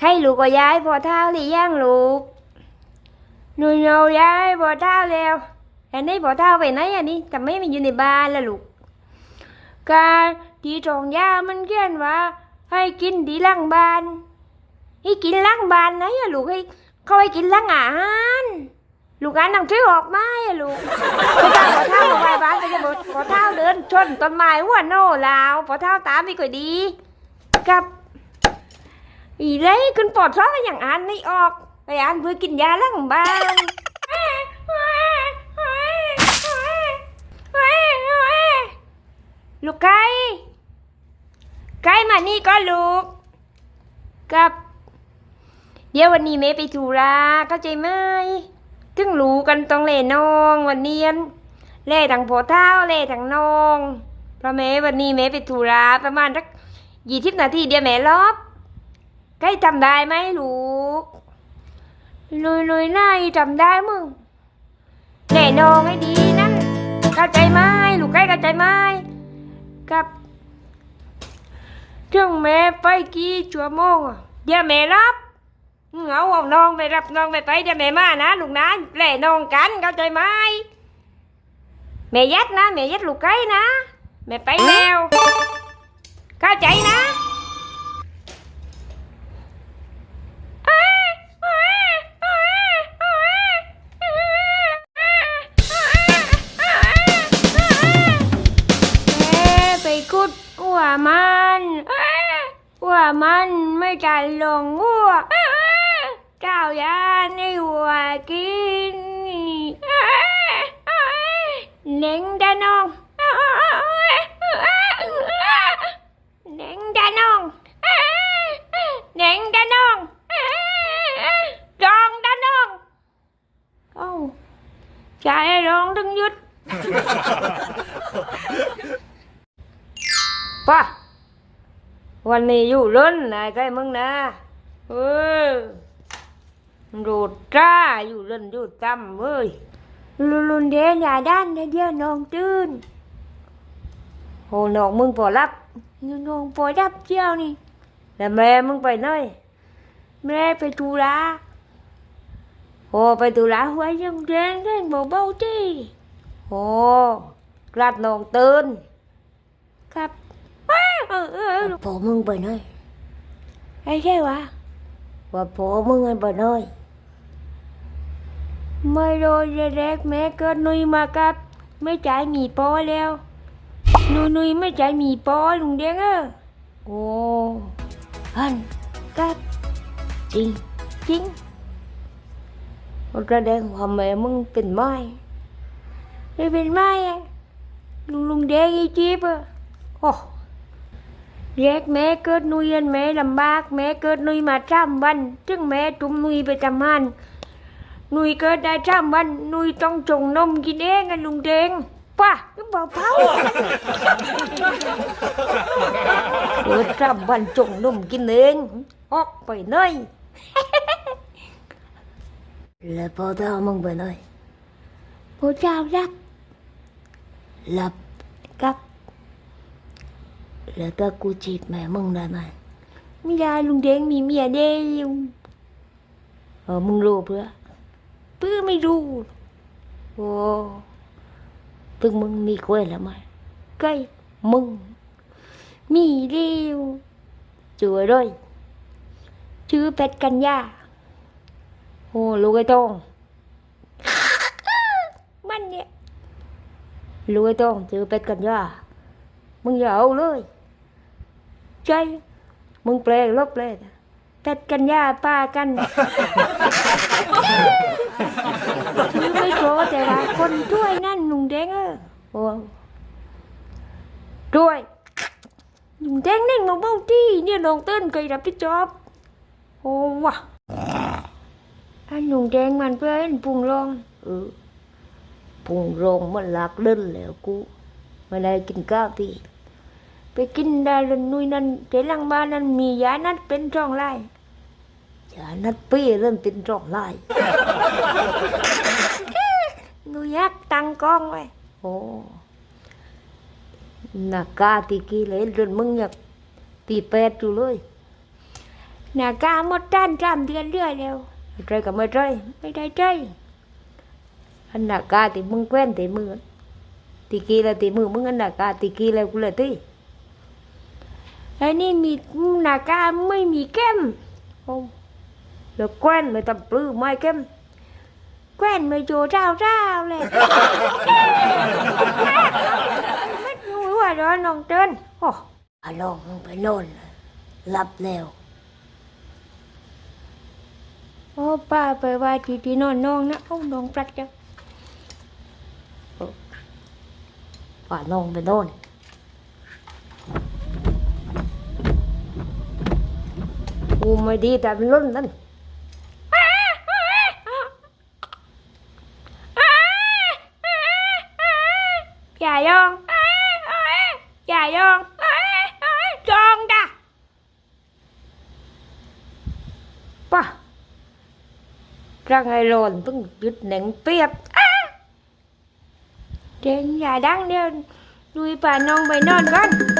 ใครลูกก็ย้ายพอเท้าหรือยังลูกหนูโยย้ายพอเท้าแล้วอันนี้พอเท้าไปไหนอันนี้ทำไมไม่อยู่ในบ้านละลูกการที่ตรงยามันเขียนว่า ให้กินที่หลังบ้าน ให้กินหลังบ้านไหนอะลูกให้เขาให้กินหลังอาหารลูกอ่านหนังสือออกไหมอะลูกพอเท้าพอเท้าไปบ้านไปจะบอกพอเท้าเดินชนต้นไม้หัวโน่ลาวพอเท้าตามไม่ค่อยดีกับ อีเลยคุณปอดซ้อกันอย่างอันไม่ออกไปอันเพื่อกินยาล้างบ้านลูกไก่ไก่มานี่ก็ลูกกับ เดี๋ยววันนี้แม่ไปธุระเข้าใจไหมถึงรู้กันต้องเล่น้องวันเนียนเล่ทั้งผัวเท้าเล่ทั้งน้องเพราะแม่วันนี้แม่ไปธุระประมาณสักยี่สิบนาทีเดี๋ยวแม่รอบ ใกล้จำได้ไหมลูกลุยลุยนายจำได้มึงแน่นอนให้ดีนั่นเข้าใจไหมลูกใกล้เข้าใจไหมกับถึงแม่ไปกี่ชั่วโมงเดี๋ยวแม่รับเอาเอาน้องไปรับน้องไปไปเดี๋ยวแม่มานะลูกนะแล่น้องกันเข้าใจไหมแม่ยัดนะแม่ยัดลูกไก่นะแม่ไปแล้วเข้าใจนะ เน่งดานองเน่งดานองเน่งดานองรองดานองเอ้าใจร้องถึงยุดป่ะวันนี้อยู่ล้นนายใกล้มึงนะเออรูดจ้าอยู่ล้นอยู่จำเว้ย ลุนลุนเดียอย่าด้านเดียวเดียน้องตื่นโหน้องมึงพอรับน้องพอรับเจ้านี่แล้วแม่มึงไปไหนแม่ไปธุระโอไปธุระหัวยังแดงแดงเบาๆจีโอกลัดน้องตื่นครับเออเออเออพอมึงไปหน่อยไอ้ใช่วะว่าพอมึงไอ้ไปหน่อย ไม่โดนแรกแม่เกิดนุยมากับ ไม่จ่ายหมีปอแล้ว นุยนุยไม่จ่ายหมีปอลุงเด้งเออโอ้ฮันกับจริงจริงมันแสดงคว่าแม่มึงเป็นไม้ไม่เป็นไม้ลุงลุงแดงอีจีบอะโอ้แยกแม่เกิดนุยอันแม่ลำบากแม่เกิดนุยมาสามวันจึงแม่จุ่มนุยไปทำงา นนุยเกิดได้สามวันนุยต้องจงนมกินเองกันลุงแดงป่ะก็บอกเผาเกิดสามวันจงนมกินเองออกไปหน่อยแล้วพอเท่ามึงไปหน่อยพระเจ้ารักหลับกับ แล้วก็กูจีบแม่มึงได้ไหมไม่ได้ลุงเด้งมีเมียเดียวเออมึงรู้เพื่อ เพื่อไม่รู้โอ้ตึงมึงมีกล้วยแล้วไหมใกล้มึง มีเดียวจือด้วยชื่อเป็ดกันยาโอ้ลูกไอ้โตงมันเนี่ยลูกไอ้โต้องเจอเป็ดกันย่ามึงอย่าเอาเลยใจมึงแปลลบเลยเป็ดกันย่าป้ากันมึงไม่โกรธแต่ว่าคนช่วยนั่นหนุ่งแดงเออโอ้ช่วยหนุ่งแดงนี่มาเบ้าที่เนี่ยน้องเต้นเคยรับผิดชอบโอ้วะอันหนุ่งแดงมันเพื่อนปุงรองเออพุงโรงมันหลักเล่นแล้วกูไม่ได้กินข้าวที ไปกินได้เลยนุยนั่นเจลังบ้านนั้นมียานัดเป็นช่องไล่ยานัดปี้เริ่มเป็นช่องไล่นุยยักตังกล้องไว้โอ้นักาตีกีเลยจนมึงอยากตีแปดอยู่เลยนากาหมดด้านจำเดือนเรื่อยแล้วใจกับไม่ใจไม่ได้ใจอันนากาติมึงแกล้นติมือตีกีแล้วติมือมึงอันนากาตีกีแล้วกูเลยตี ไอ้นี่มีหน้ากาไม่มีแก้มโอ้แล้วแกล้นไม่ตำปลื้มไม่แก้มแกล้นไม่โจเจ้าเจ้าเลยไม่รู้ว่าร้อนน้องเติ้นโอ้อาลองมึงไปโน่นหลับแล้วโอ้ป้าไปว่าทีที่นอนน้องนะเอ้าน้องปลัดจ้ะโอ้ป้าน้องไปโน่น กูไม่ดีแต่เป็นรุ่นนั่นอย่ายองอย่ายองจองจ้ะป้า ra ngày rồi tung đứt nặng piệp trên nhà đang đeo nuôi bà non bày non con ni nuôi bà ra mát dùng đến ở mẹ hay non hay nuôi lẻ non chứ lẻ bỏ đau Ồ, bà la tràn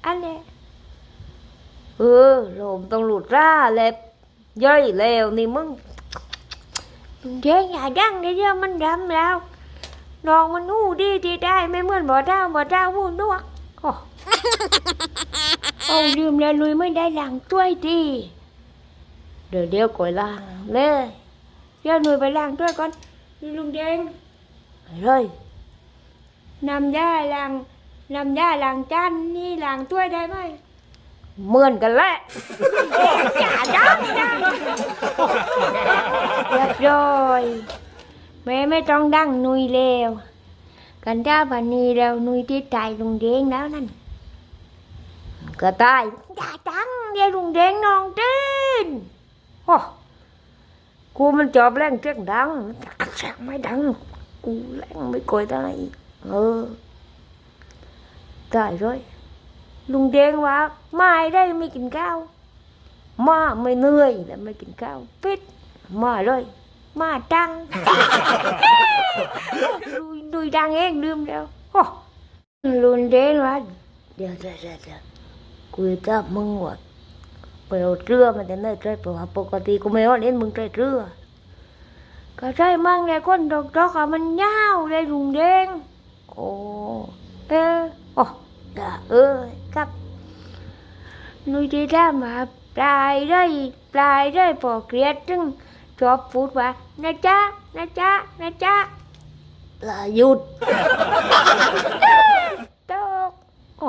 anh nè ừ rồi tông lụt ra lẹp dây lèo ni mưng เดี๋ยวอย่าดังเดี๋ยวมันดำแล้วน้องมันหูดีดีได้ไม่เหมือนบ่อดาวบ่อดาวหูนวกโอ้เอาลืมแล้วลุยไม่ได้หลังช่วยดี เดี๋ยวเดี๋ยวก่อยล้างเลยเดี๋ยวหนุยไปล้างด้วยก่อนนี่ลุงแดงไปเลยนำยาล้างนำยาล้างจานนี่ล้างถ้วยได้ไหมเหมือนกันแหละอย่าดังดังเรียบร้อยแม่ไม่ต้องดังนุยเลวกันจ้าบันนี้แล้วนุยที่ตายลุงเด้งแล้วนั่นก็ตายอย่าดังเดี๋ยวลุงเด้งนองตื่น โอ้กูมันจอบแรงเจ๊งดังแรงไม่ดัง กูแรงไม่ก่อยได้เออตาย rồi ลุงเดงว่าไม่ได้ไม่กินข้าวมาไม่เหนื่อยแล้วไม่กินข้าวปิดมาเลยมาดังลุยลุยดังเองลืมแล้วโอ้ลุนเดนว่าเดี๋ยวเดี๋ยวเดี๋ยวเดี๋ยวกูจะมึงว่า ไปเอาเรือมาแต่ไหนใจเพราะว่าปกติกูไม่เอาเล่นมึงใจเรือก็ใช่มั่งเลยคนดอกดอกอะมันยาวเลยลุงเด้งโอ้เออโอ้ด่าเออครับ nuôi đi ra mà ปลายเลยปลายเลยพอเกลียดจึงชอบพูดว่านะจ๊ะนะจ๊ะนะจ๊ะปลาหยุดตกโอ้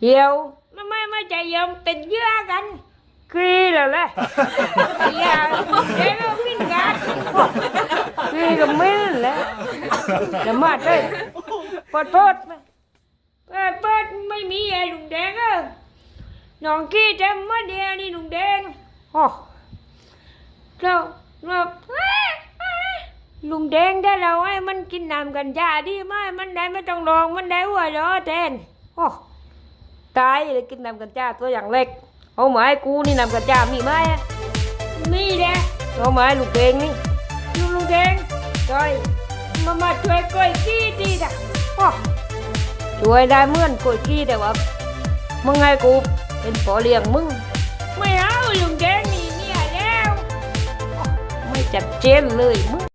เหี่ยวไม่ไม่ไม่ใจยอมติดเยื่อกันกรีเลยเลยอย่าเด็กก็มิ้นกันกรีก็มิ้นเลยจะมาดเลยปวดปวดเปิดเปิดไม่มีไอ้ลุงแดงเออน้องกี้จะมาเดียวนี่ลุงแดงโอ้เราเราลุงแดงได้เราให้มันกินน้ำกันยาดีไหมมันได้ไม่ต้องลองมันได้หัวล้อแทนโอ้ ตายเลยกินน้ำกันจ้าตัวอย่างเล็กเอามาให้กูนี่น้ำกันจ้ามีไหมอะมีแหละเอามาให้ลูกแดงนี่ลุงลุงแดงจอยมามาช่วยก้อยกี้ดีจ้ะโอ้ช่วยได้เหมื่อนก้อยกี้แต่ว่ามึงไงกูเป็นปอเลี้ยงมึงไม่เอาลุงแดงนี่เนี่ยแล้วไม่จัดเจนเลยมึง